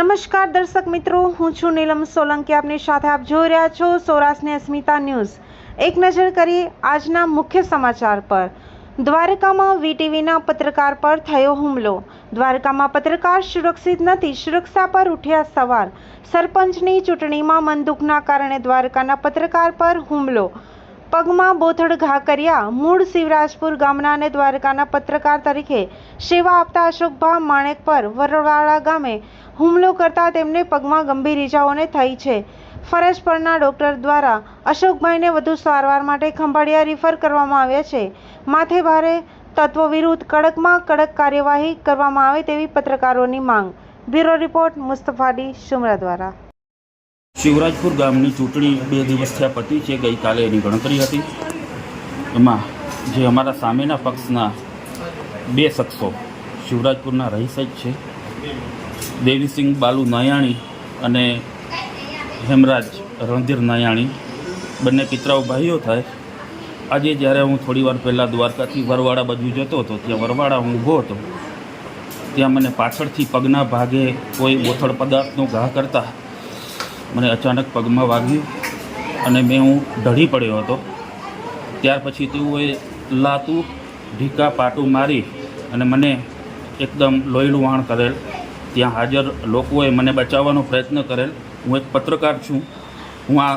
નમસ્કાર દર્શક મિત્રો, હું છું નીલમ સોલંકી. આપની સાથે આપ જોઈ રહ્યા છો સૌરાષ્ટ્રની અસ્મિતા ન્યૂઝ. એક નજર કરીએ આજના મુખ્ય સમાચાર પર. દ્વારકામાં વીટીવીના પત્રકાર પર થયો હુમલો. દ્વારકામાં પત્રકાર સુરક્ષિત નથી, સુરક્ષા પર ઉઠ્યા સવાલ. સરપંચની ચૂંટણીમાં મનદુખના કારણે દ્વારકાના પત્રકાર પર હુમલો. પગમાં બોથડ ઘા કર્યા. મૂળ શિવરાજપુર ગામના અને દ્વારકાના પત્રકાર તરીકે સેવા આપતા અશોકભા માણેક પર વરવાળા ગામે હુમલો કરતા તેમને પગમાં ગંભીર ઇજાઓને થઈ છે. ફરજ પરના ડોક્ટર દ્વારા અશોકભાઈને વધુ સારવાર માટે ખંભાળિયા રિફર કરવામાં આવ્યા છે. માથે ભારે તત્વો વિરુદ્ધ કડકમાં કડક કાર્યવાહી કરવામાં આવે તેવી પત્રકારોની માંગ. બ્યુરો રિપોર્ટ મુસ્તફાડી, શુમરા દ્વારા. શિવરાજપુર ગામની ચૂંટણી બે દિવસ થયા પતી છે. ગઈકાલે એની ગણતરી હતી. એમાં જે અમારા સામેના પક્ષના બે શખ્સો શિવરાજપુરના રહીશ જ છે. દેવીસિંહ બાલુ નયાણી અને હેમરાજ રણધીર નયાણી. બંને પિતરાઓ ભાઈઓ થાય. આજે જ્યારે હું થોડી વાર પહેલાં દ્વારકાથી વરવાડા બાજુ જતો હતો, ત્યાં વરવાડા હું ઊભો હતો, ત્યાં મને પાછળથી પગના ભાગે કોઈ બોથળ પદાર્થનો ઘા કરતા મને અચાનક પગમાં વાગ્યું અને મેં હું ઢળી પડ્યો હતો. ત્યાર પછી તેઓએ લાતું ઢીકા પાટું મારી અને મને એકદમ લોહીલું વાણ કરેલ. ત્યાં હાજર લોકોએ મને બચાવવાનો પ્રયત્ન કરેલ. હું એક પત્રકાર છું. હું આ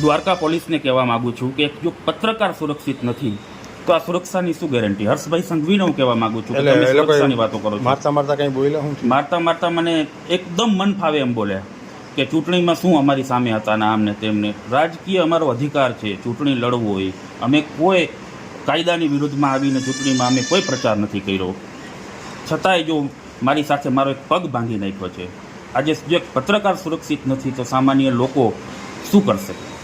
દ્વારકા પોલીસને કહેવા માગું છું કે જો પત્રકાર સુરક્ષિત નથી તો આ સુરક્ષાની શું ગેરંટી? હર્ષભાઈ સંઘવીને હું કહેવા માગું છું તમે સુરક્ષાની વાતો કરો મારતા મારતા કંઈ બોલ્યા હું મારતા મારતા મને એકદમ મન ફાવે એમ બોલ્યા. કે ચૂંટણીમાં શું અમારી સામે હતા ને આમને તેમને? રાજકીય અમારો અધિકાર છે, ચૂંટણી લડવું હોય. અમે કોઈ કાયદાની વિરુદ્ધમાં આવીને ચૂંટણીમાં અમે કોઈ પ્રચાર નથી કર્યો. છતાંય જો મારી સાથે મારો એક પગ ભાંગી નાખ્યો છે. આજે જે પત્રકાર સુરક્ષિત નથી, તો સામાન્ય લોકો શું કરશે?